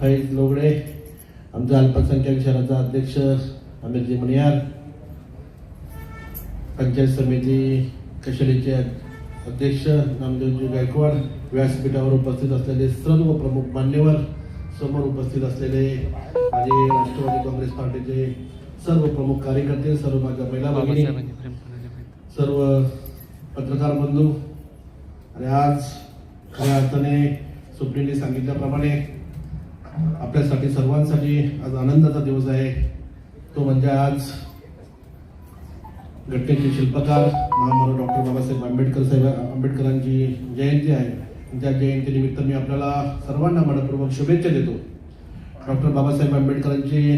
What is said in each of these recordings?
फैज लोगडे आमचा अल्पसंख्याक शहराचा अध्यक्ष अमिरजी मणियार पंचायत समिती कशेलीचे अध्यक्ष नामदेवजी गायकवाड व्यासपीठावर उपस्थित असलेले सर्व प्रमुख मान्यवर समोर उपस्थित असलेले माझे राष्ट्रवादी काँग्रेस पार्टीचे सर्व प्रमुख कार्यकर्ते सर्व माझ्या महिला भगिनी सर्व पत्रकार बंधू. आणि आज खऱ्या अर्थाने सुप्रीमने सांगितल्याप्रमाणे आपल्यासाठी सर्वांसाठी आज आनंदाचा दिवस आहे. तो म्हणजे आज घटनेचे शिल्पकार महामानव डॉक्टर बाबासाहेब आंबेडकर साहेब आंबेडकरांची जयंती आहे. त्या जयंतीनिमित्त मी आपल्याला सर्वांना मनपूर्वक शुभेच्छा देतो. डॉक्टर बाबासाहेब आंबेडकरांची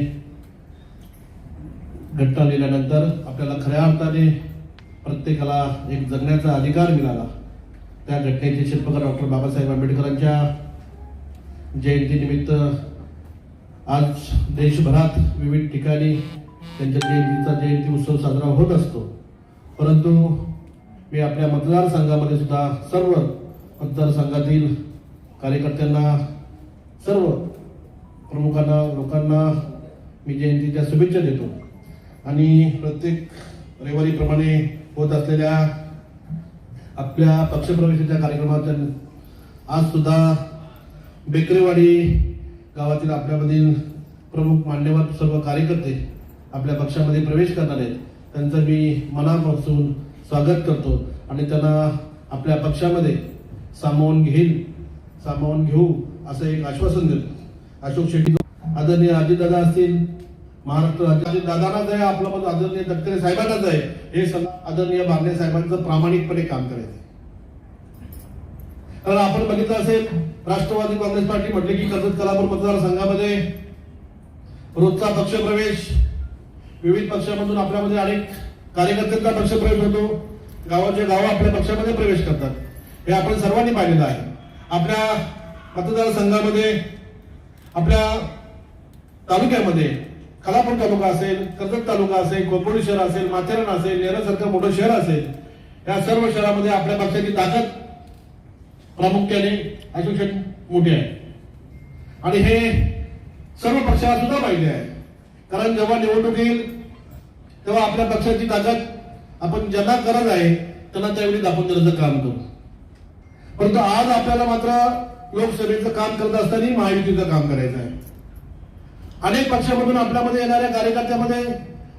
घटना लिहिल्यानंतर आपल्याला खऱ्या अर्थाने प्रत्येकाला एक जगण्याचा अधिकार मिळाला. त्या घटनेचे शिल्पकार डॉक्टर बाबासाहेब आंबेडकरांच्या जयंतीनिमित्त आज देशभरात विविध ठिकाणी त्यांच्या जयंतीचा जयंती उत्सव साजरा होत असतो. परंतु मी आपल्या मतदारसंघामध्ये सुद्धा सर्व मतदारसंघातील कार्यकर्त्यांना सर्व प्रमुखांना लोकांना मी जयंतीच्या शुभेच्छा देतो. आणि प्रत्येक रविवारीप्रमाणे होत असलेल्या आपल्या पक्षप्रवेशाच्या कार्यक्रमात आज सुद्धा बेकरेवाडी गावातील आपल्यामधील प्रमुख मान्यवर सर्व कार्यकर्ते आपल्या पक्षामध्ये प्रवेश करणार आहेत. त्यांचं मी मनापासून स्वागत करतो आणि त्यांना आपल्या पक्षामध्ये सामावून घेईल सामावून घेऊ असं एक आश्वासन देतो. अशोक शेट्टी आदरणीय अजितदादा असतील महाराष्ट्र राज्यातील दादांनाच आहे आपलं पण आदरणीय तटकरे साहेबांनाच आहे हे सगळं आदरणीय बारणे साहेबांचं प्रामाणिकपणे काम करायचं कारण आपण बघितलं असेल राष्ट्रवादी काँग्रेस पार्टी म्हटले की कर्जत कलापूर मतदारसंघामध्ये रोजचा पक्षप्रवेश विविध पक्षामधून आपल्यामध्ये अनेक कार्यकर्त्यांचा पक्षप्रवेश होतो. गावाचे गाव आपल्या पक्षामध्ये प्रवेश करतात. हे आपण सर्वांनी पाहिलेलं आहे. आपल्या मतदारसंघामध्ये आपल्या तालुक्यामध्ये खालापूर तालुका असेल कर्जत तालुका असेल खोपोली शहर असेल माथेरान असेल नेहरासारखं मोठं शहर असेल या सर्व शहरामध्ये आपल्या पक्षाची ताकद प्रामुख्याने असोसिएशन मोठे आहे. आणि हे सर्व पक्षाला सुद्धा पाहिजे आहे. कारण जेव्हा निवडणूक येईल तेव्हा आपल्या पक्षाची ताकद आपण ज्यांना गरज आहे त्यांना त्यावेळी आपण त्याचं काम करू परंतु आज आपल्याला मात्र लोकसभेचं काम करत असताना महायुतीचं काम करायचं आहे. अनेक पक्षामधून आपल्यामध्ये येणाऱ्या कार्यकर्त्यामध्ये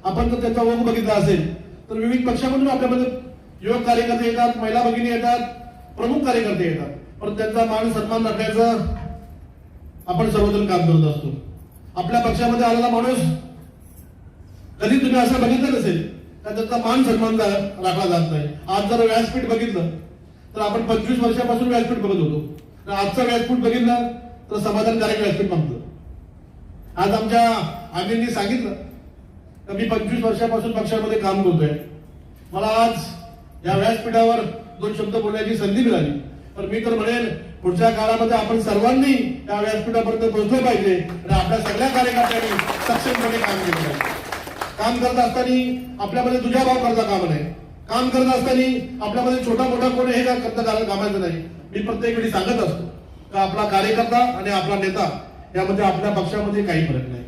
आपण जर त्याचा ओघ बघितला असेल तर विविध पक्षामधून आपल्यामध्ये युवक कार्यकर्ते येतात महिला भगिनी येतात प्रमुख कार्यकर्ते येतात. पण त्यांचा मान सन्मान राखण्याचं आपण सर्वजण काम करत असतो. आपल्या पक्षामध्ये आलेला माणूस कधी तुम्ही असं बघितलं नसेल तर त्याचा मान सन्मान राखला जात नाही. आज जर व्यासपीठ बघितलं तर आपण पंचवीस वर्षापासून व्यासपीठ बघत होतो. तर आजचं व्यासपीठ बघितलं तर समाधानकारक व्यासपीठ मागतो आज आमच्या आमीरनी सांगितलं तर मी पंचवीस वर्षापासून पक्षामध्ये काम करतोय. मला आज या व्यासपीठावर दोन शब्द बोलण्याची संधी मिळाली. तर मी तर म्हणेन पुढच्या काळामध्ये आपण सर्वांनी त्या व्यासपीठापर्यंत पोहोचलं पाहिजे. आणि आपल्या सगळ्या कार्यकर्त्यांनी सक्षमपणे काम केलं पाहिजे. काम करत असताना आपल्यामध्ये तुझ्या भाव करता काम नाही काम करत असताना आपल्यामध्ये छोटा मोठा कोण हे काय करता का- कामाचं नाही. मी प्रत्येक वेळी सांगत असतो का आपला कार्यकर्ता आणि आपला नेता यामध्ये आपल्या पक्षामध्ये काही फरक नाही.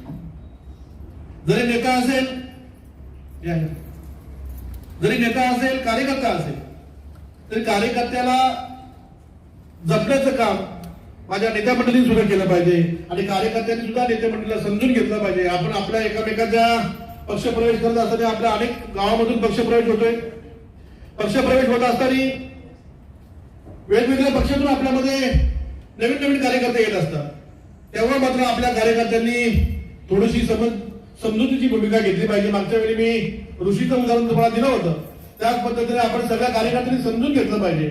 जरी नेता असेल या. जरी नेता असेल कार्यकर्ता असेल तरी कार्यकर्त्याला जपण्याचं काम माझ्या नेत्या मंडळीने सुद्धा केलं पाहिजे. आणि कार्यकर्त्यांनी सुद्धा नेते मंडळीला समजून घेतलं पाहिजे. आपण आपल्या एकामेकाच्या पक्षप्रवेश करत असताना आपल्या अनेक गावामधून पक्षप्रवेश होतोय. पक्षप्रवेश होत असताना वेगवेगळ्या पक्षातून आपल्यामध्ये नवीन नवीन कार्यकर्ते येत असतात. तेव्हा मात्र आपल्या कार्यकर्त्यांनी थोडीशी समज समजुतीची भूमिका घेतली पाहिजे. मागच्या वेळी मी ऋषीचं उदाहरण तुम्हाला दिलं होतं. त्याच पद्धतीने आपण सगळ्या कार्यकर्त्यांनी समजून घेतलं पाहिजे.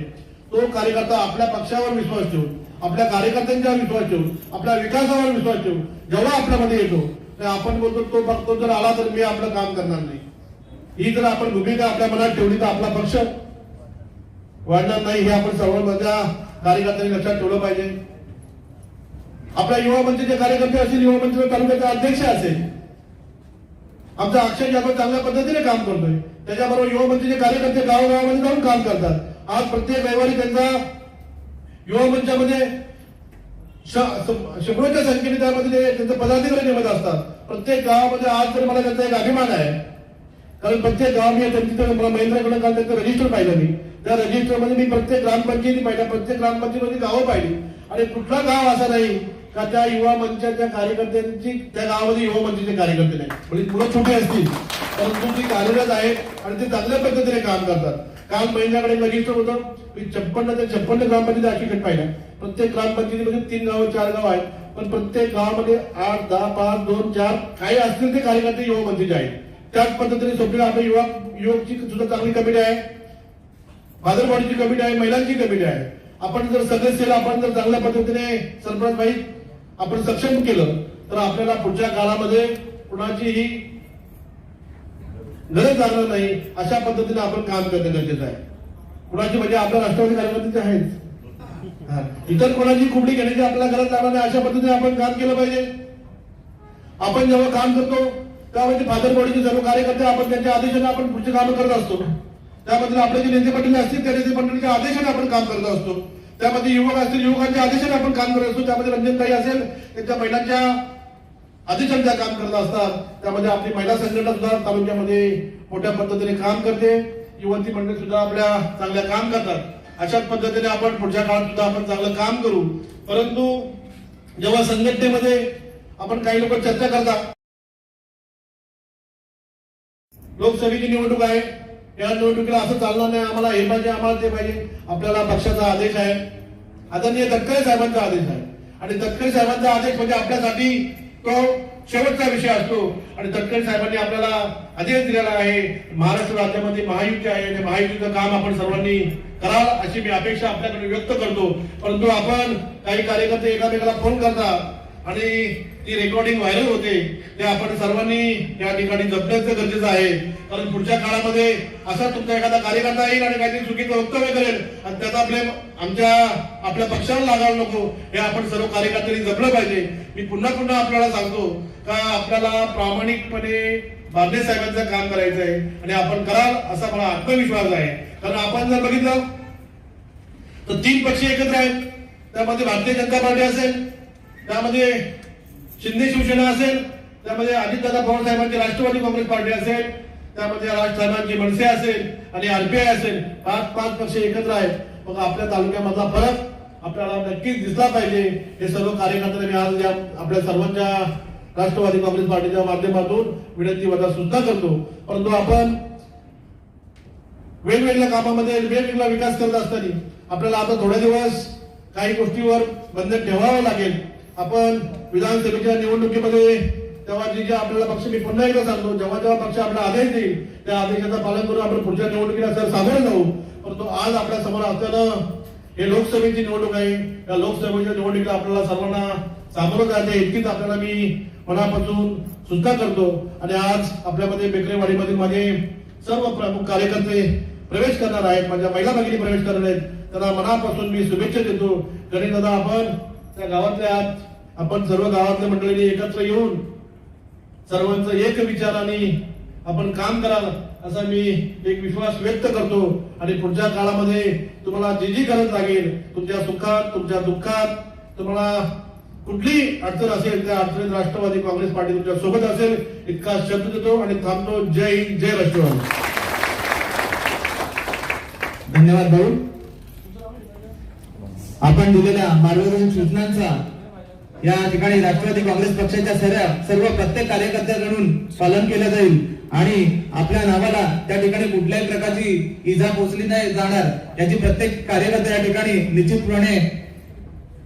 तो कार्यकर्ता आपल्या पक्षावर विश्वास ठेवून आपल्या कार्यकर्त्यांच्यावर विश्वास ठेवून आपल्या विकासावर विश्वास ठेवून जेव्हा आपल्यामध्ये येतो आपण बोलतो तो बघतो जर आला तर मी आपलं काम करणार नाही. ही जर आपण भूमिका आपल्या मनात ठेवली तर आपला पक्ष वाढणार नाही हे आपण सर्व माझ्या कार्यकर्त्यांनी लक्षात ठेवलं पाहिजे. आपल्या युवा मंचचे कार्यकर्ते असतील युवा मंच तालुक्याचे अध्यक्ष असेल. आमचा अक्षय यादव चांगल्या पद्धतीने काम करतोय. त्याच्याबरोबर युवा मंचचे कार्यकर्ते गावगावामध्ये जाऊन काम करतात. आज प्रत्येक रविवारी त्यांचा युवा मंचामध्ये श- शेकडोच्या संख्येने त्यामध्ये त्यांचे पदाधिकारी नेमत असतात. प्रत्येक गावामध्ये आज तर मला त्यांचा एक अभिमान आहे. कारण प्रत्येक गाव मी त्यांची तर काल त्यांचं रजिस्टर पाहिलं मी. त्या रजिस्टरमध्ये मी प्रत्येक ग्रामपंचायती पाहिल्या प्रत्येक ग्रामपंचायतीमध्ये गावं पाहिली. आणि कुठला गाव असा नाही का त्या युवा मंचाच्या कार्यकर्त्यांची त्या गावामध्ये युवा मंचाचे कार्यकर्ते नाही. म्हणजे पुढे छोटे असतील. परंतु ती कार्यरत आहेत आणि ते चांगल्या पद्धतीने काम करतात. काल महिन्याकडे रजिस्टर होतं. मी छप्पन्न ते छप्पन्न ग्रामपंचायती अशी पाहिल्या. प्रत्येक ग्रामपंचायतीमध्ये तीन गाव चार गाव आहेत. पण प्रत्येक गावामध्ये आठ दहा पाच दोन चार काही असतील ते कार्यकर्ते युवा मंत्री आहेत. त्याच पद्धतीने सोपलेला आपल्या युवा युवकची सुद्धा चांगली कमिटी आहे. बाजारवाडीची कमिटी आहे महिलांची कमिटी आहे. आपण जर सदस्याला आपण जर चांगल्या पद्धतीने सरपंच बाई आपण सक्षम केलं तर आपल्याला पुढच्या काळामध्ये कुणाचीही गरज लागणार नाही. अशा पद्धतीने आपण काम करणं गरजेचं आहे. कुणाची म्हणजे आपल्या राष्ट्रवादी कार्यकर्ते आहेच. इतर कोणाची कुबडी घेण्याची आपल्याला गरज लागणार नाही. अशा पद्धतीने आपण काम केलं पाहिजे. आपण जेव्हा काम करतो त्यामध्ये म्हणजे फादर बॉडीचे सर्व कार्यकर्ते आपण त्यांच्या आदेशाने आपण पुढचे काम करत असतो. त्यामध्ये आपले जे नेते मंडळी असतील त्या नेते मंडळीच्या आदेशाने आपण काम करत असतो. त्यामध्ये युवक असतील युवकांच्या आदेशाने आपण काम करत असतो. त्यामध्ये रंजनताई असेल त्यांच्या महिलांच्या आदेशांच्या काम करत असतात. त्यामध्ये आपली महिला संघटना सुद्धा तालुक्यामध्ये मोठ्या पद्धतीने काम करते. युवती मंडळी सुद्धा आपल्या चांगल्या काम करतात. अशाच पद्धतीने आपण पुढच्या काळात सुद्धा आपण चांगलं काम करू. परंतु जेव्हा संघटनेमध्ये आपण काही लोक चर्चा करतात लोकसभेची निवडणूक आहे. या निवडणुकीला असं चालणार नाही. आम्हाला हे पाहिजे आम्हाला ते पाहिजे. आपल्याला पक्षाचा आदेश आहे. आदरणीय तटकरे साहेबांचा आदेश आहे. आणि तटकरे साहेबांचा आदेश म्हणजे आपल्यासाठी तो शेवटचा विषय असतो. आणि तटकरे साहेबांनी आपल्याला आदेश दिलेला आहे. महाराष्ट्र राज्यामध्ये महायुती आहे. त्या महायुतीचं काम आपण सर्वांनी कराल अशी मी अपेक्षा आपल्याकडे व्यक्त करतो. परंतु आपण काही कार्यकर्ते एकामेकाला फोन करतात. आणि ती रेकॉर्डिंग व्हायरल होते ते आपण सर्वांनी या ठिकाणी जपण्याचं गरजेचं आहे. कारण पुढच्या काळामध्ये असा तुमचा एखादा कार्यकर्ता येईल आणि काहीतरी चुकीचं वक्तव्य करेल आणि त्याचा आपल्या आमच्या आपल्या पक्षाला लागायला नको. हे आपण सर्व कार्यकर्त्यांनी जपलं पाहिजे. मी पुन्हा पुन्हा आपल्याला सांगतो का आपल्याला प्रामाणिकपणे बांधे साहेबांचं काम करायचं आहे आणि आपण कराल असा मला आत्मविश्वास आहे. कारण आपण जर बघितलं तर तीन पक्ष एकत्र आहेत. त्यामध्ये भारतीय जनता पार्टी असेल त्यामध्ये शिंदे शिवसेना असेल त्यामध्ये अजितदादा पवार साहेबांची राष्ट्रवादी काँग्रेस पार्टी असेल त्यामध्ये राज साहेबांची मनसे असेल आणि आरपीआय असेल पाच पाच पक्ष एकत्र आहेत. मग आपल्या तालुक्यामधला फरक आपल्याला नक्कीच दिसला पाहिजे. हे सर्व कार्यकर्त्यांनी आज या आपल्या सर्वांच्या राष्ट्रवादी काँग्रेस पार्टीच्या माध्यमातून विनंती वजा सुद्धा करतो. परंतु आपण वेगवेगळ्या कामामध्ये वेगवेगळा विकास करत असताना आपल्याला आता थोडे दिवस काही गोष्टीवर बंधन ठेवावं लागेल. आपण विधानसभेच्या निवडणुकीमध्ये तेव्हा जे जे आपल्याला पक्ष मी पुन्हा एकदा सांगतो जेव्हा जेव्हा पक्ष आपला आदेश देईल त्या आदेशाचं पालन करून आपण पुढच्या निवडणुकीला सर सामोरे जाऊ परंतु आज आपल्यासमोर असताना हे लोकसभेची निवडणूक आहे. या लोकसभेच्या निवडणुकीला आपल्याला सर्वांना सामोरं जायचं इतकीच आपल्याला मी मनापासून सुद्धा करतो. आणि आज आपल्यामध्ये बेकरेवाडीमधील माझे सर्व प्रमुख कार्यकर्ते प्रवेश करणार आहेत माझ्या महिला भगिनी प्रवेश करणार आहेत. त्यांना मनापासून मी शुभेच्छा देतो. गणेश दादा आपण त्या गावातल्या आहात. आपण सर्व गावातल्या मंडळींनी एकत्र येऊन सर्वांचा एक विचाराने आपण काम कराल असा मी एक विश्वास व्यक्त करतो. आणि पुढच्या काळामध्ये तुम्हाला जी जी गरज लागेल तुमच्या सुखात तुमच्या दुःखात तुम्हाला कुठली अडचण असेल त्या अडचणीत राष्ट्रवादी काँग्रेस पार्टी तुमच्यासोबत असेल इतका शब्द देतो आणि थांबतो. जय हिंद जय राष्ट्रवादी. धन्यवाद भाऊ. आपण दिलेल्या मार्गदर्शन सूचनांचा या ठिकाणी राष्ट्रवादी काँग्रेस पक्षाच्या सर्व सर्व प्रत्येक कार्यकर्त्यांकडून पालन केलं जाईल. आणि आपल्या नावाला त्या ठिकाणी कुठल्याही प्रकारची इजा पोचली नाही जाणार याची प्रत्येक कार्यकर्ता या ठिकाणी निश्चितपणे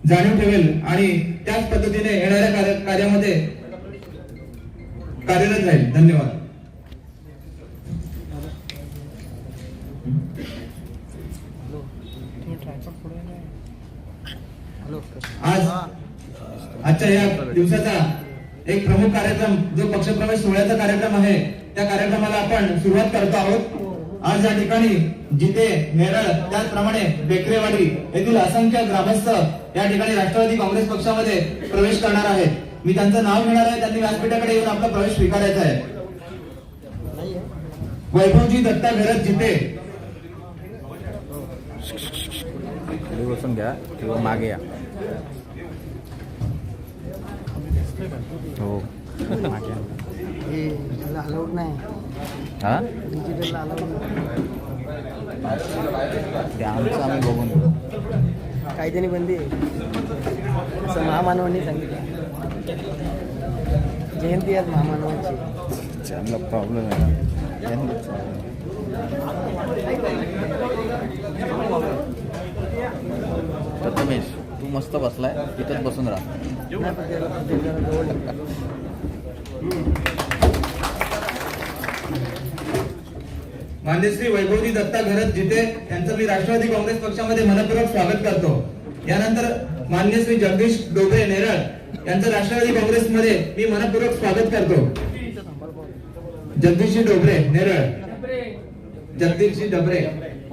जाणीव ठेवेल. आणि त्याच पद्धतीने येणाऱ्या कार्य- कार्यामध्ये कार्यरत राहील. धन्यवाद. आज आजच्या या दिवसाचा एक प्रमुख कार्यक्रम जो पक्षप्रवेश सोहळ्याचा कार्यक्रम आहे त्या कार्यक्रमाला आपण सुरुवात करतो आहोत. आज या ठिकाणी जिथे नेरळ त्याचप्रमाणे बेकरेवाडी येथील असंख्य ग्रामस्थ या ठिकाणी राष्ट्रवादी काँग्रेस पक्षामध्ये प्रवेश करणार आहेत. मी त्यांचं नाव घेणार आहे त्यांनी व्यासपीठाकडे येऊन आपला प्रवेश स्वीकारायचा आहे. वैभवजी दत्ता घरत जिथे बसून घ्या किंवा मागे या. हो. हे अलाउड नाही. हा? डिजिटलला अलाउड नाही. ते आमचं आम्ही बघून घेऊ. कायद्याने बंदी आहे. असं महामानवांनी सांगितलं. जयंती आज महामानवांची. त्यांना प्रॉब्लेम आहे त्यांना प्रथमेश. मस्त बसलाय. इथंच बसून राहा. मान्यश्री वैभवजी दत्ता घरत जिथे यांचं मी राष्ट्रवादी काँग्रेस पक्षामध्ये मनपूर्वक स्वागत करतो. यानंतर मान्य श्री जगदीश डोबरे नेरळ यांचं राष्ट्रवादी काँग्रेसमध्ये मी मनपूर्वक स्वागत करतो. जगदीशजी डोबरे नेरळ. जगदीशजी डबरे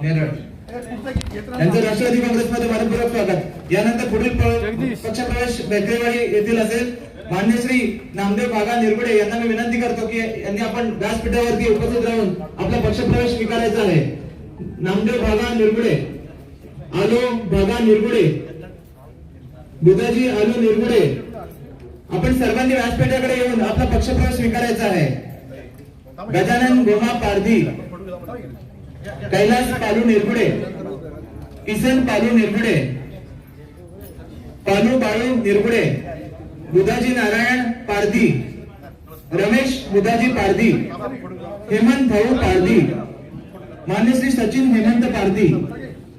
नेरळ. यांचं राष्ट्रवादी काँग्रेसमध्ये मनपूर्वक स्वागत. यानंतर पुढील प्र- पक्षप्रवेश बेकरेवाडी येथील असेल. मान्य श्री नामदेव बागा निरगुडे यांना मी विनंती करतो की यांनी आपण व्यासपीठावरती उपस्थित राहून आपला पक्षप्रवेश स्वीकारायचा आहे. नामदेव बागा निरगुडे. आलो बागा निरगुडे. बुधाजी आलो निरगुडे. आपण सर्वांनी व्यासपीठाकडे येऊन आपला पक्षप्रवेश स्वीकारायचा आहे. गजानन गोमा पारधी. कैलास पालू निरगुडे किसन पालू निरगुडे पालू बाळू निरगुडे बुधाजी नारायण पारधी रमेश बुधाजी पारधी हेमंत भाऊ पारधी मान्यश्री सचिन हेमंत पारधी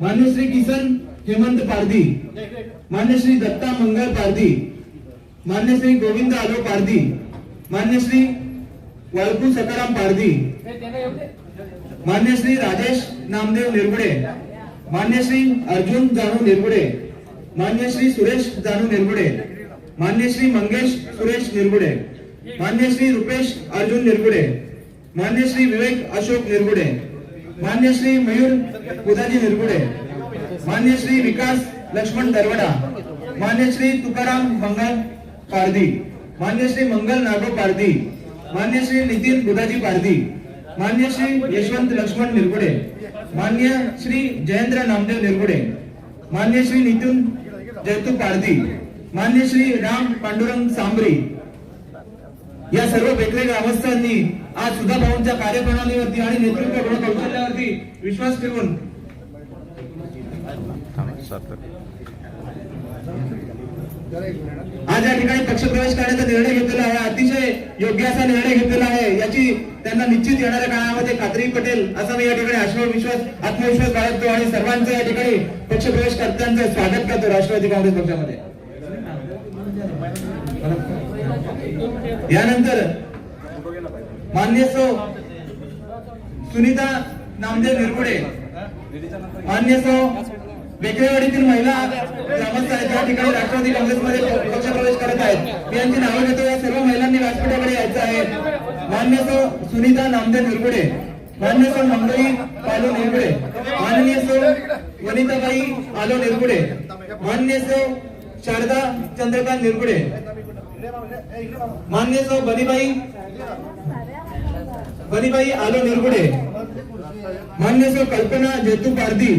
मान्यश्री किसन हेमंत पारधी मान्यश्री दत्ता मंगल पारधी मान्यश्री गोविंद आलो पारधी मान्यश्री वाळकू सकाराम पारधी मान्य श्री राजेश नामदेव निरगुडे मान्य श्री अर्जुन जानू निरगुडे मान्य श्री सुरेश जानू निरगुडे मान्य श्री मंगेश सुरेश निरगुडे मान्य श्री रुपेश अर्जुन निरगुडे मान्य श्री विवेक अशोक निरगुडे मान्य श्री मयूर बुधाजी निरगुडे मान्य श्री विकास लक्ष्मण दरवडा मान्य श्री तुकाराम मंगल पारधी मान्य श्री मंगल नागो पारधी मान्य श्री नितीन बुधाजी पारधी मान्य श्री यशवंत लक्ष्मण निरगुडे मान्य श्री जयेंद्र नामदेव निरगुडे मान्य श्री नितीन जयतू पारधी मान्य श्री राम पांडुरंग सांबरी या सर्व वेगवेगळ्या ग्रामस्थांनी आज सुधा भाऊंच्या कार्यप्रणालीवरती आणि नेतृत्व कौशल्यावरती विश्वास ठेवून आज या ठिकाणी पक्षप्रवेश करण्याचा निर्णय घेतलेला आहे. अतिशय योग्य असा निर्णय घेतलेला आहे. याची त्यांना निश्चित येणाऱ्या काळामध्ये खात्री पटेल असा मी या ठिकाणी आश्वविश्वास आत्मविश्वास बाळगतो आणि सर्वांचं या ठिकाणी पक्षप्रवेश करत्यांचं स्वागत करतो राष्ट्रवादी काँग्रेस पक्षामध्ये. यानंतर मान्य सौ सुनीता नामदेव निरगुडे मान्य सौ वेगवेगळ्यातील महिला ग्रामस्थ आहेत या ठिकाणी राष्ट्रवादी काँग्रेसमध्ये पक्षप्रवेश करत आहेत मी यांची नावं घेतो. या सर्व महिलांनी व्यासपीठाकडे यायचं आहे. मान्य सो सुनीता नामदेव निरगुडे मान्य सो मंगई पालो निरगुडे माननीय सो वनिताबाई आलो निरगुडे मान्य सो शारदा चंद्रकांत निरगुडे मान्य सो बनीबाई बनीबाई आलो निरगुडे मान्य सो कल्पना जेतू पारधी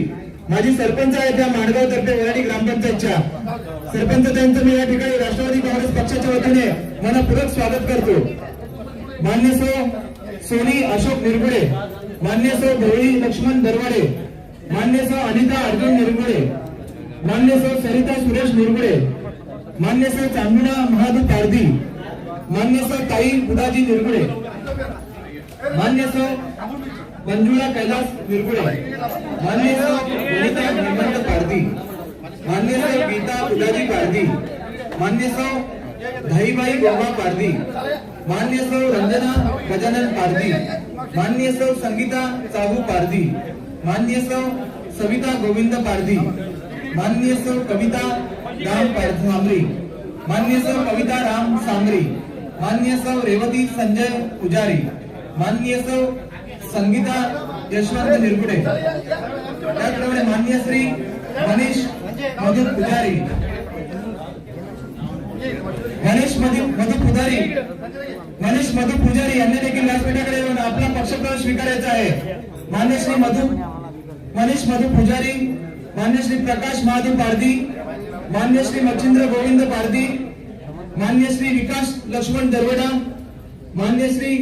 माझी सरपंच आहे त्या माणगाव तर्फे वराडी ग्रामपंचायतच्या. सरपंच त्यांचं मी या ठिकाणी राष्ट्रवादी काँग्रेस पक्षाच्या वतीने मनपूर्वक स्वागत करतो. मान्य सो सोनी अशोक निरगुडे मान्य सो भोळी लक्ष्मण दरवाडे मान्य सो अनिता अर्जुन निरगुडे मान्य सो सरिता सुरेश निरगुडे मान्य सो चांदुणा महादू पारधी मान्य सो ताई बुधाजी निरगुडे मान्य सो मंजुळा कैलास निरगुडे माननीय सौ हेमंत पारधी मान्य सौ गीता उदाजी पारधी मान्य सौ धाईबाई गोमा पारधी मान्य सौ रंजना गजानन पारधी माननीय सौ संगीता चाहू पारधी माननीय सौ सविता गोविंद पारधी माननीय सौ कविता राम सांबरी माननीय सौ कविता राम सांबरी माननीय सौ रेवती संजय पुजारी माननीय सौ संगीता यशवंत निरगुडे त्याचप्रमाणे मान्य श्री मनीष मधु पुजारी. गणेश मधु मधु पुजारी. गणेश मधु पुजारी यांनी देखील व्यासपीठाकडे येऊन आपला पक्षप्रवेश स्वीकारायचा आहे. मान्य श्री मधु मनीष मधु पुजारी. मान्य श्री प्रकाश महादेव पारधी. मान्य श्री मच्छिंद्र गोविंद पारधी. मान्य श्री विकास लक्ष्मण दरवडा. मान्य श्री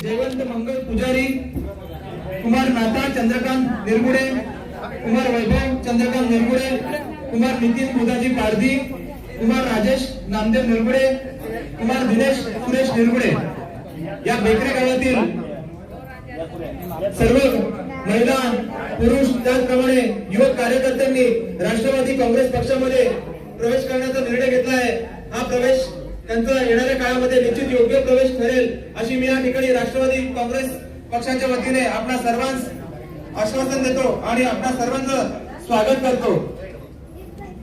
जयवंत मंगल पुजारी कुमार नाता चंद्रकांत निरगुडे कुमार वैभव चंद्रकांत निरगुडे कुमार नितीन मुदाजी पारधी कुमार राजेश नामदेव निरगुडे कुमार दिनेश सुरेश निरगुडे. या बेकरे गावातील सर्व महिला पुरुष त्याचप्रमाणे युवक कार्यकर्त्यांनी राष्ट्रवादी काँग्रेस पक्षामध्ये प्रवेश करण्याचा निर्णय घेतला आहे. हा प्रवेश त्यांचा येणाऱ्या काळामध्ये निश्चित योग्य प्रवेश ठरेल अशी मी या ठिकाणी राष्ट्रवादी काँग्रेस पक्षाच्या वतीने आपणा सर्वांस आश्वासन देतो आणि आपणा सर्वांचं स्वागत करतो.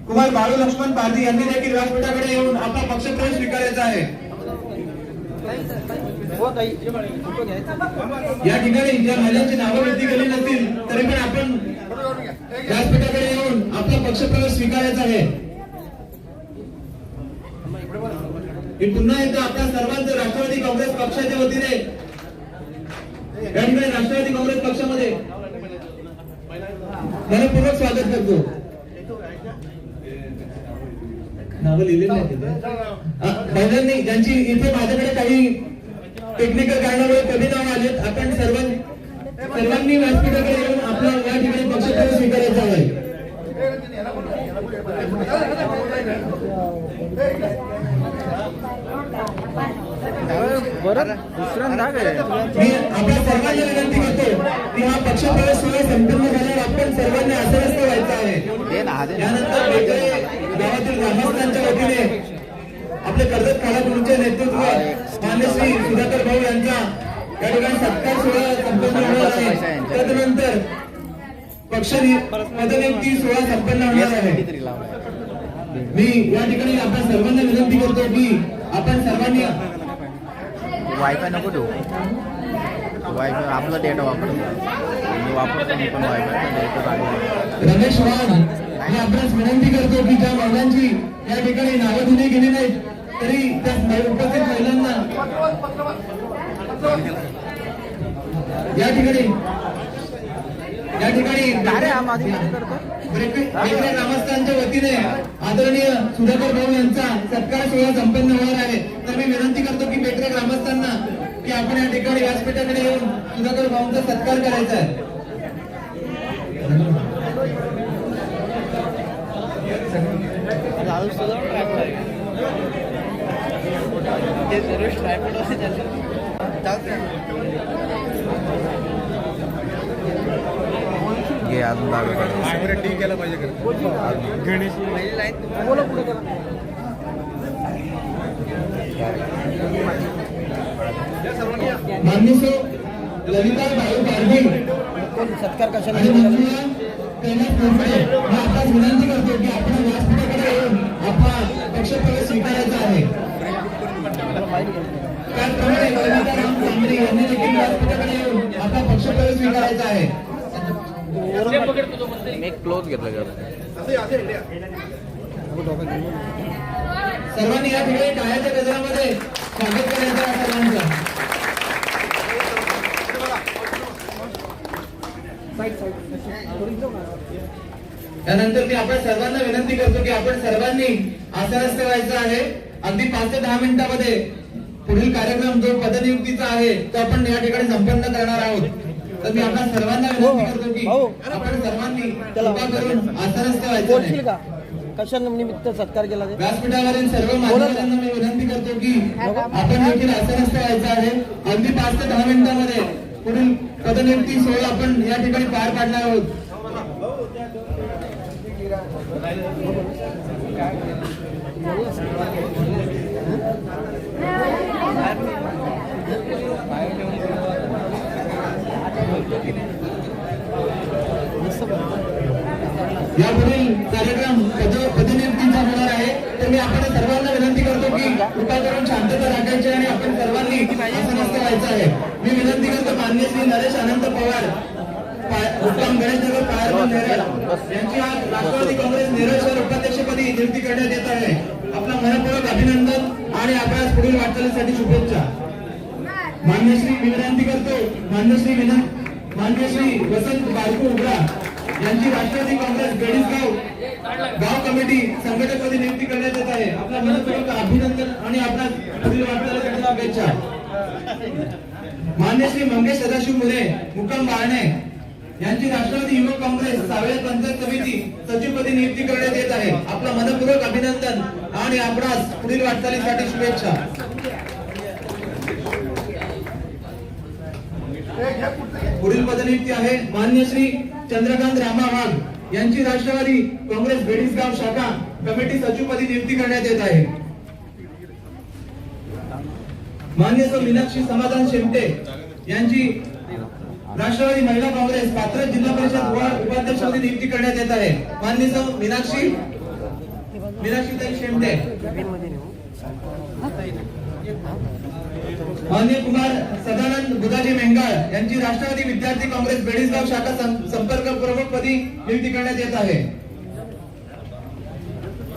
कुमार बाळू लक्ष्मण पारधी यांनी देखील व्यासपीठाकडे येऊन आपला पक्षप्रवेश स्वीकारायचा आहे. या ठिकाणी ज्या महिलांची नावं व्यक्ती केली नसतील तरी पण आपण व्यासपीठाकडे येऊन आपला पक्षप्रवेश स्वीकारायचा आहे. मी पुन्हा एकदा आपल्या सर्वांचं राष्ट्रवादी काँग्रेस पक्षाच्या वतीने राष्ट्रवादी काँग्रेस पक्षामध्ये मनपूर्वक स्वागत करतो नावं लिहिलेली नाही ज्यांची इथे माझ्याकडे काही टेक्निकल कारणामुळे कमी नाव आलेत आपण सर्व सर्वांनी व्यासपीठाकडे येऊन आपला या ठिकाणी पक्ष स्वीकारायचा आहे बरं दुसऱ्यांदा मी आपल्या सर्वांना विनंती करतो की हा पक्षप्रवेश सोहळा संपन्न झाल्यावर आपण सर्वांनी आसनस्थ व्हायचं आहे. त्यानंतर वेगळे गावातील ग्रामस्थांच्या वतीने आपले कर्जत काळापूरचे नेतृत्व मान्य श्री सुधाकर भाऊ यांचा या ठिकाणी सत्कार सोहळा संपन्न होणार आहे. तदनंतर पक्ष पदनियुक्ती सोहळा संपन्न होणार आहे. मी या ठिकाणी आपल्या सर्वांना विनंती करतो की आपण सर्वांनी वायफाय नको देऊ. वायफाय आपला डेटा वापरतो मी वापरतो मी पण वायफाय डेटा रमेश आणि आपल्यास विनंती करतो की ज्या महिलांची या ठिकाणी नावं दिली गेली नाहीत तरी त्या उपस्थित महिलांना या ठिकाणी या ठिकाणी हा ब्रेकरे ग्रामस्थांच्या वतीने आदरणीय सुधाकर भाऊ यांचा सत्कार सोहळा संपन्न होणार आहे. तर मी विनंती करतो की बेकरे ग्रामस्थांना की आपण या ठिकाणी व्यासपीठाकडे येऊन सुधाकर भाऊंचा सत्कार करायचा आहे. ते अजून दहा कोण सत्कार कशाला आपल्यास विनंती करतो की आपण व्यासपीठाकडे येऊन आपला पक्षप्रवेश स्वीकारायचा आहे. मला माहिती आहे. त्याचप्रमाणे ललिता राम सांगली यांनी देखील व्यासपीठाकडे येऊन आपला पक्षप्रवेश स्वीकारायचा आहे. मी क्लोज घेतला का सर्वांनी या ठिकाणी टाळ्याच्या गजरामध्ये स्वागत करायचं आहे सर्वांचं त्यानंतर मी आपण सर्वांना विनंती करतो की आपण सर्वांनी आसनस्थ व्हायचं आहे. अगदी पाच ते दहा मिनिटांमध्ये पुढील कार्यक्रम जो पदनियुक्तीचा आहे तो आपण या ठिकाणी संपन्न करणार आहोत. तर मी आपल्या सर्वांना विनंती करतो की भाऊ. आपण सर्वांनी चला. कृपा करून आसनस्थ व्हायचं बोलशील आहे. का? कशा निमित्त सत्कार केला व्यासपीठावरील सर्व मान्यवरांना मी विनंती करतो की आपण देखील आसनस्थ व्हायचं आहे. अगदी पाच ते दहा मिनिटांमध्ये पुढील पदनियुक्ती सोहळा आपण या ठिकाणी पार पाडणार आहोत. यापुढील कार्यक्रम पद पदनियुक्तीचा होणार आहे. तर मी आपण सर्वांना विनंती करतो की कृपा करून शांतता राखायची आणि आपण सर्वांनी आसनस्थ व्हायचं आहे. मी विनंती करतो मान्य श्री नरेश अनंत पवार उत्तम गणेशनगर पायरमन नेरळ यांची आज राष्ट्रवादी काँग्रेस नेरळ उपाध्यक्षपदी नियुक्ती करण्यात येत आहे. आपला मनपूर्वक अभिनंदन आणि आपल्या पुढील वाटचालीसाठी शुभेच्छा. मान्यश्री विनंती करतो. मान्यश्री विनंत मान्यश्री वसंत बारकू उघडा यांची राष्ट्रवादी काँग्रेस बेडीसगाव गाव कमिटी संघटकपदी नियुक्ती करण्यात येत आहे. आपला मनपूर्वक अभिनंदन आणि आपला पुढील वाटचालीसाठी शुभेच्छा मान्य श्री मंगेश सदाशिव मुले मुक्काम बाळणे यांची राष्ट्रवादी युवक काँग्रेस सावेळ पंचायत समिती सचिवपदी नियुक्ती करण्यात येत आहे. आपला मनपूर्वक अभिनंदन आणि आपणास पुढील वाटचालीसाठी शुभेच्छा. पुढील पदनियुक्ती आहे मान्य श्री चंद्रकांत रामा वाघ यांची राष्ट्रवादी काँग्रेस बेडीसगाव शाखा कमिटी सचिवपदी नियुक्ती करण्यात येत आहे. मान्य मीनाक्षी समाधान शेमटे यांची राष्ट्रवादी महिला काँग्रेस पात्र जिल्हा परिषद उपाध्यक्षपदी नियुक्ती करण्यात येत आहे. मान्य सौ मीनाक्षी मीनाक्षी शेमटे. मान्य कुमार सदानंद बुधाजी मेंगाळ यांची राष्ट्रवादी विद्यार्थी काँग्रेस बेडीसगाव शाखा संपर्क प्रमुख पदी नियुक्ती करण्यात येत आहे.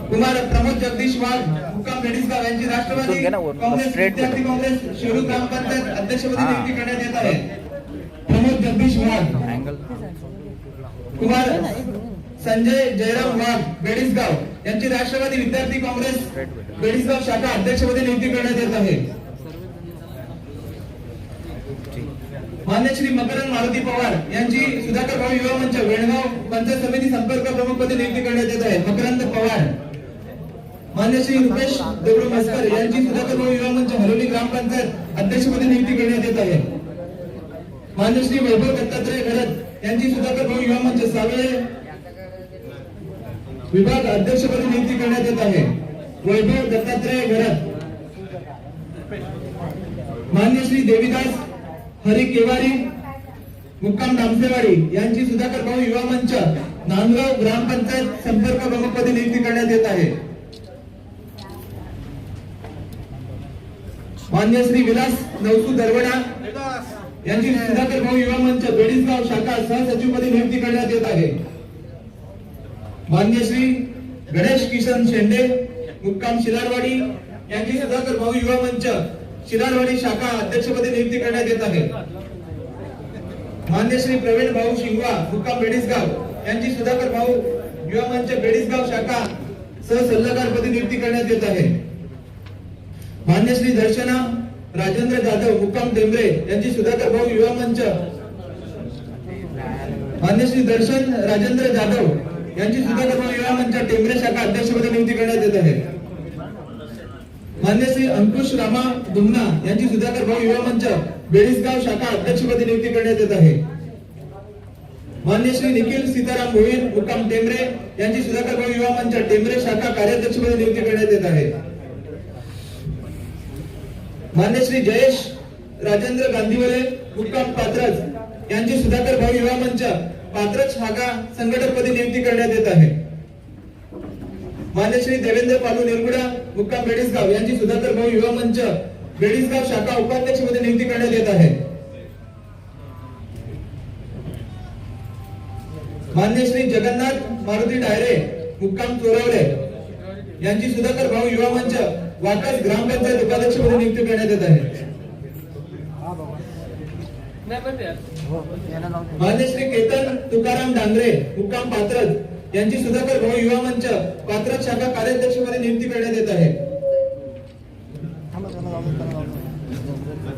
कुमार प्रमोद जगदीश वाघ मुक्काम बेडीसगाव यांची राष्ट्रवादी. काँग्रेस विद्यार्थी काँग्रेस शिरूर ग्रामपंचायत अध्यक्षपदी. नियुक्ती करण्यात येत आहे. प्रमोद जगदीश वाघ. कुमार संजय जयराम वाघ बेडीसगाव यांची राष्ट्रवादी विद्यार्थी काँग्रेस बेडीसगाव शाखा अध्यक्षपदी नियुक्ती करण्यात येत आहे. मान्य श्री मकरंद मारुती पवार यांची सुधाकर भाऊ युवा मंच वेळगाव पंचायत समिती संपर्क प्रमुख पदी नियुक्ती करण्यात येत आहे. मकरंद पवार मान्य श्री रुपेश देवळ मस्कर यांची सुधाकर भाऊ युवा मंच हरोली ग्रामपंचायत अध्यक्षपदी नियुक्ती करण्यात येत आहे. मान्य श्री वैभव दत्तात्रय घरत यांची सुधाकर भाऊ युवा मंच सावळे विभाग अध्यक्षपदी नियुक्ती करण्यात येत आहे. वैभव दत्तात्रय घरत मान्य श्री देवीदास हरी केवारी मुक्काम दामसेवाडी यांची सुधाकर भाऊ युवा मंच नांदगाव ग्रामपंचायत संपर्क प्रमुखपदी नियुक्ती करण्यात येत आहे. मान्य श्री विलास नवसू दरवडा यांची सुधाकर भाऊ युवा मंच बेडीसगाव शाखा सहसचिवपदी नियुक्ती करण्यात येत आहे. मान्य श्री गणेश किशन शेंडे मुक्काम शिलारवाडी यांची सुधाकर भाऊ युवा मंच शिलारवाडी शाखा अध्यक्षपदी नियुक्ती करण्यात येत आहे. मान्य श्री प्रवीण भाऊ शिंगवा मुक्काम बेडीसगाव यांची सुधाकर भाऊ युवा मंच बेडीसगाव शाखा सह सल्लागारपदी नियुक्ती करण्यात येत आहे. मान्य श्री दर्शना राजेंद्र जाधव मुक्काम टेंबरे यांची सुधाकर भाऊ युवा मंच मान्य श्री दर्शन राजेंद्र जाधव यांची सुधाकर भाऊ युवा मंच टेंबरे शाखा अध्यक्षपदी नियुक्ती करण्यात येत आहे. मान्य श्री अंकुश रामा दुमना यांची सुधाकर भाऊ युवा मंच बेळीसगाव शाखा अध्यक्षपदी नियुक्ती करण्यात येत आहे. मान्य श्री निखिल सीताराम भोईर मुक्काम टेंबरे यांची सुधाकर भाऊ युवा मंच टेंबरे शाखा कार्याध्यक्षपदी नियुक्ती करण्यात येत आहे. मान्य श्री जयेश राजेंद्र गांधीवले मुक्काम पात्रज यांची सुधाकर भाऊ युवा मंच पात्रज शाखा संघटकपदी नियुक्ती करण्यात येत आहे. मान्य श्री देवेंद्र पालू निरगुडा मुक्काम बेडीसगाव यांची सुधाकर भाऊ युवा मंच बेडीसगाव शाखा उपाध्यक्ष उपाध्यक्षपदी नियुक्ती करण्यात येत आहे. मान्य श्री जगन्नाथ मारुती डायरे मुक्काम चोरवडे यांची सुधाकर भाऊ युवा मंच वाकस ग्रामपंचायत उपाध्यक्ष उपाध्यक्षपदी नियुक्ती करण्यात येत आहे. मान्य श्री केतन तुकाराम डांगरे मुक्काम पात्रज यांची सुधाकर भाऊ युवा मंच पात्रज शाखा कार्याध्यक्षपदी नियुक्ती करण्यात येत आहे.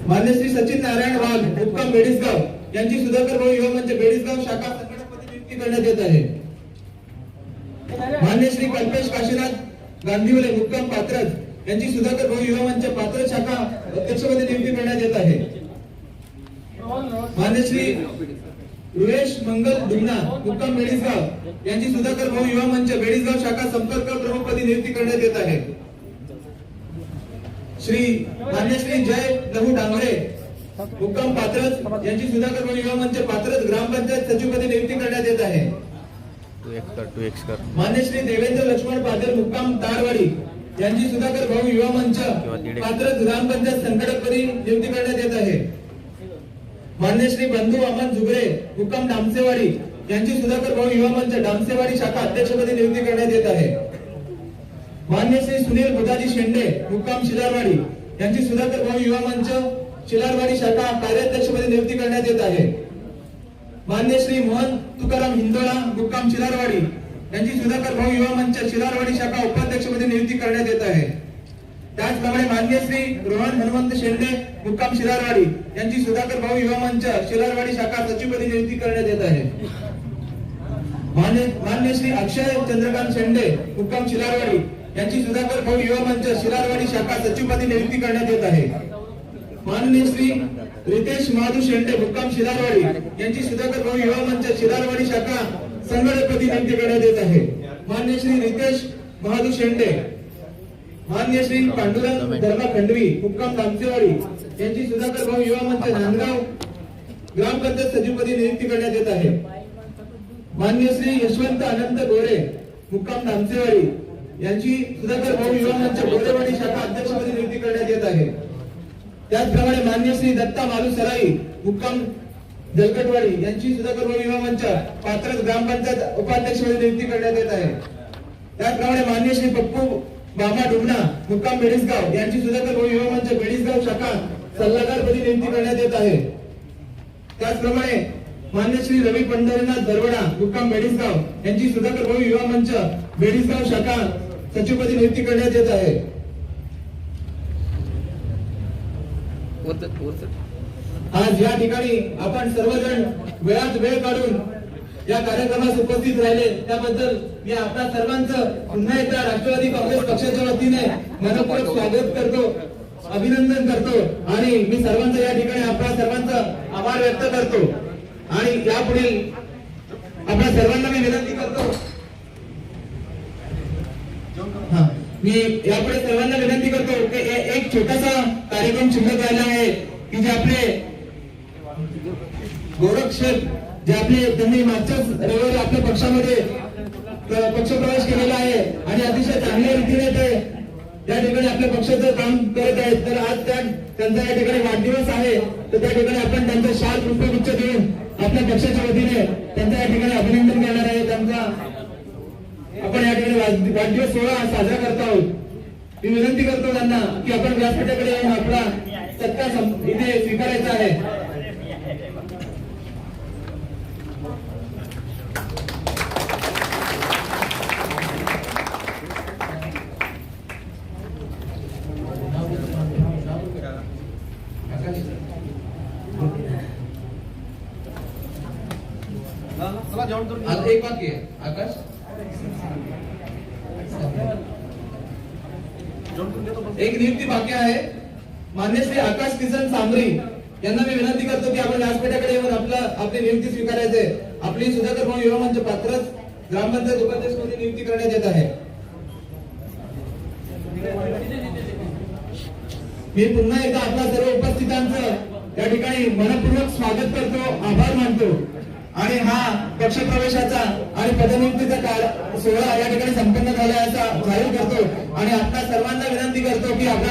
मान्य श्री सचिन नारायण वाघ मुक्काम बेडीसगाव. यांची सुधाकर भाऊ युवा मंच बेडीसगाव शाखा संघटकपदी नियुक्ती करण्यात येत आहे. मान्य श्री कल्पेश काशीनाथ गांधीवले मुक्काम पात्रज यांची सुधाकर भाऊ युवा मंच पात्र शाखा अध्यक्षपदी नियुक्ती करण्यात येत आहे. मान्य श्री रुवेश मंगल दुमना मुक्काम बेडीसगाव यांची सुधाकर भाऊ युवा मंच बेडीसगाव शाखा संपर्क प्रमुखपदी नियुक्ती करण्यात येत आहे. श्री मान्यश्री जय लहू डांगरे मुक्काम पात्रज यांची सुधाकर भाऊ युवा मंच पात्रज ग्रामपंचायत सचिवपदी नियुक्ती करण्यात येत आहे. टू मान्य श्री देवेंद्र लक्ष्मण पाटील मुक्काम तारवाडी यांची सुधाकर भाऊ युवा मंच पात्रज ग्रामपंचायत संघटकपदी नियुक्ती करण्यात येत आहे. मान्य बंधू अमन झुगरे मुक्काम डामसेवाडी यांची सुधाकर भाऊ युवा मंच डामसेवाडी शाखा अध्यक्षपदी नियुक्ती करण्यात येत आहे. मान्य श्री सुनील भुताजी शेंडे मुक्काम शिलारवाडी यांची सुधाकर भाऊ युवा मंच शिलारवाडी शाखा कार्याध्यक्षपदी नियुक्ती करण्यात येत आहे. मान्य श्री मोहन तुकाराम हिंदोळा मुक्काम शिलारवाडी यांची सुधाकर भाऊ युवा मंच शिलारवाडी शाखा उपाध्यक्षपदी नियुक्ती करण्यात येत आहे. त्याचप्रमाणे मान्य श्री रोहन हनुमंत शेंडे मुक्काम शिरारवाडी यांची सुधाकर भाऊ युवा मंच शिरारवाडी शाखा सचिवपदी नियुक्ती करण्यात येत आहे. मान्य मान्य श्री अक्षय चंद्रकांत शेंडे मुक्काम शिलारवाडी यांची सुधाकर भाऊ युवा मंच शिलारवाडी शाखा सचिवपदी नियुक्ती करण्यात येत आहे. माननीय श्री रितेश महादू शेंडे मुक्काम शिलारवाडी यांची सुधाकर भाऊ युवा मंच शिलारवाडी शाखा संघटकपदी नियुक्ती करण्यात येत आहे. मान्य श्री रितेश महादू शेंडे मान्य श्री पांडुरंग धर्मा खंडवी मुक्काम तामसेवाडी यांची सुधाकर भाऊ युवा मंच नांदगाव ग्रामपंचायत सचिवपदी नियुक्ती करण्यात येत आहे. मान्य श्री यशवंत अनंत गोरे मुक्काम नामसेवाडी यांची सुधाकर भाऊ युवा मंच गोरेवाडी शाखा अध्यक्षपदी नियुक्ती करण्यात येत आहे. त्याचप्रमाणे मान्य श्री दत्ता मालू सराई मुक्काम जलकटवाडी यांची सुधाकर भाऊ युवा मंच पात्रच ग्रामपंचायत उपाध्यक्षपदी नियुक्ती करण्यात येत आहे. त्याचप्रमाणे मान्य श्री पप्पू बाबा डुबना मुक्काम बेडीसगाव यांची सुधाकर भाऊ युवा मंच बेडीसगाव शाखा सल्लागारपदी नियुक्ती करण्यात येत आहे. त्याचप्रमाणे मान्य श्री रवी पंढरीनाथ दरवडा मुक्काम बेडीसगाव यांची सुधाकर भाऊ युवा मंच बेडीसगाव शाखा सचिवपदी नियुक्ती करण्यात येत आहे. आज या ठिकाणी आपण सर्वजण वेळात वेळ काढून या कार्यक्रमास उपस्थित राहिले. त्याबद्दल मी आपल्या सर्वांचं पुन्हा एकदा राष्ट्रवादी काँग्रेस पक्षाच्या वतीने मनपूर्वक स्वागत करतो अभिनंदन करतो आणि मी सर्वांचं या ठिकाणी आपल्या सर्वांचं आभार व्यक्त करतो. आणि यापुढील आपल्या सर्वांना मी विनंती करतो. मी यापुढे सर्वांना विनंती करतो की एक छोटासा कार्यक्रम शिल्लक राहिला आहे की जे आपले गोरक्षक जे आपले त्यांनी मागच्याच रविवारी आपल्या पक्षामध्ये पक्षप्रवेश केलेला आहे आणि अतिशय चांगल्या रीतीने ते त्या ठिकाणी आपल्या पक्षाचं काम करत आहेत. तर आज त्या त्यांचा या ठिकाणी वाढदिवस आहे. तर त्या ठिकाणी आपण त्यांचा शाल पुष्पगुच्छ देऊन आपल्या पक्षाच्या वतीने त्यांचं या ठिकाणी अभिनंदन करणार आहे. त्यांचा आपण या ठिकाणी वाढदिवस सोहळा साजरा करत आहोत. मी विनंती करतो त्यांना की आपण व्यासपीठाकडे येऊन आपला सत्ता इथे स्वीकारायचा आहे. आता एक वाक्य आहे. आकाश? एक नियुक्ती बाकी आहे. मान्य श्री आकाश किसन सांबरी यांना मी विनंती करतो की आपण व्यासपीठाकडे येऊन आपला आपली नियुक्ती स्वीकारायचे. आपली सुधाकर म्हणून युवा मंच पात्रच ग्रामपंचायत उपाध्यक्षमध्ये नियुक्ती करण्यात येत आहे. मी पुन्हा एकदा आपल्या सर्व उपस्थितांचं या ठिकाणी मनपूर्वक स्वागत करतो. आभार मानतो. आणि हा पक्ष प्रवेशाचा आणि पदनियुक्तीचा काळ सोहळा या ठिकाणी संपन्न झाला असा जाहीर करतो आणि आपल्या सर्वांना विनंती करतो की आपल्या